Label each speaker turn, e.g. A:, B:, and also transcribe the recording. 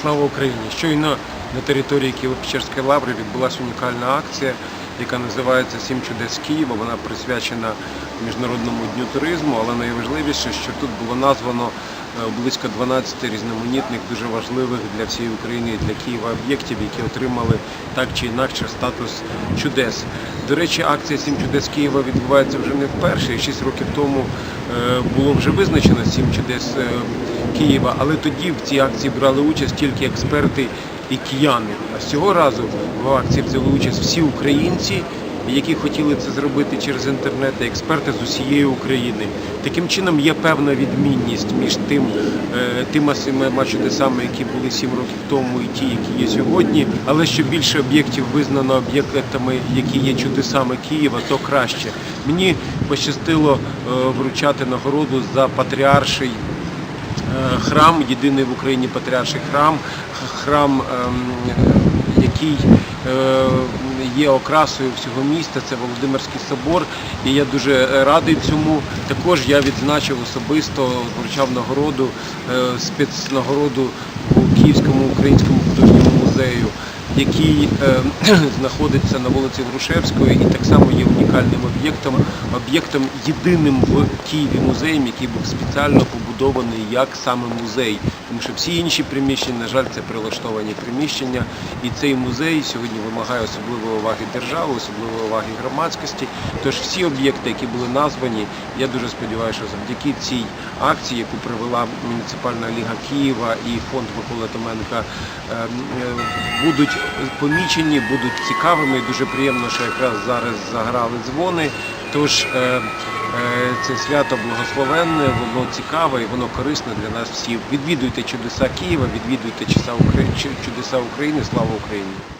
A: Слава Україні! Щойно на території Києво-Печерської лаври відбулася унікальна акція, яка називається Сім чудес Києва. Вона присвячена Міжнародному дню туризму, але найважливіше, що тут було названо близько 12 різноманітних, дуже важливих для всієї України і для Києва об'єктів, які отримали так чи інакше статус чудес. До речі, акція Сім чудес Києва відбувається вже не вперше. Шість років тому е, було вже визначено сім чудес е, Києва, але тоді в цій акції брали участь тільки експерти і кияни. А з цього разу в акції взяли участь всі українці, які хотіли це зробити через інтернет, експерти з усієї України. Таким чином є певна відмінність між тим, е, тими чудесами, які були сім років тому, і ті, які є сьогодні. Але що більше об'єктів визнано об'єктами, які є чудесами Києва, то краще. Мені пощастило е, вручати нагороду за патріарший Е, храм, єдиний в Україні патріарший храм, храм, ем, який є окрасою всього міста, це Володимирський собор. І я дуже радий цьому. Також я відзначив особисто, вручав нагороду, е, спецнагороду у Київському українському художньому музею. Який е, знаходиться на вулиці Грушевської і так само є унікальним об'єктом, об'єктом єдиним в Києві музеєм, який був спеціально побудований як саме музей. Тому що всі інші приміщення, на жаль, це прилаштовані приміщення. І цей музей сьогодні вимагає особливої уваги держави, особливої уваги громадськості. Тож всі об'єкти, які були названі, я дуже сподіваюся, що завдяки цій акції, яку привела муніципальна ліга Києва і фонд Миколи Томенка, ем, е, будуть помічені, будуть цікавими. І дуже приємно, що якраз зараз заграли дзвони. Тож е, е, це свято благословенне, воно цікаве і воно корисне для нас всіх. Відвідуйте чудеса Києва, відвідуйте чудеса України. Слава Україні!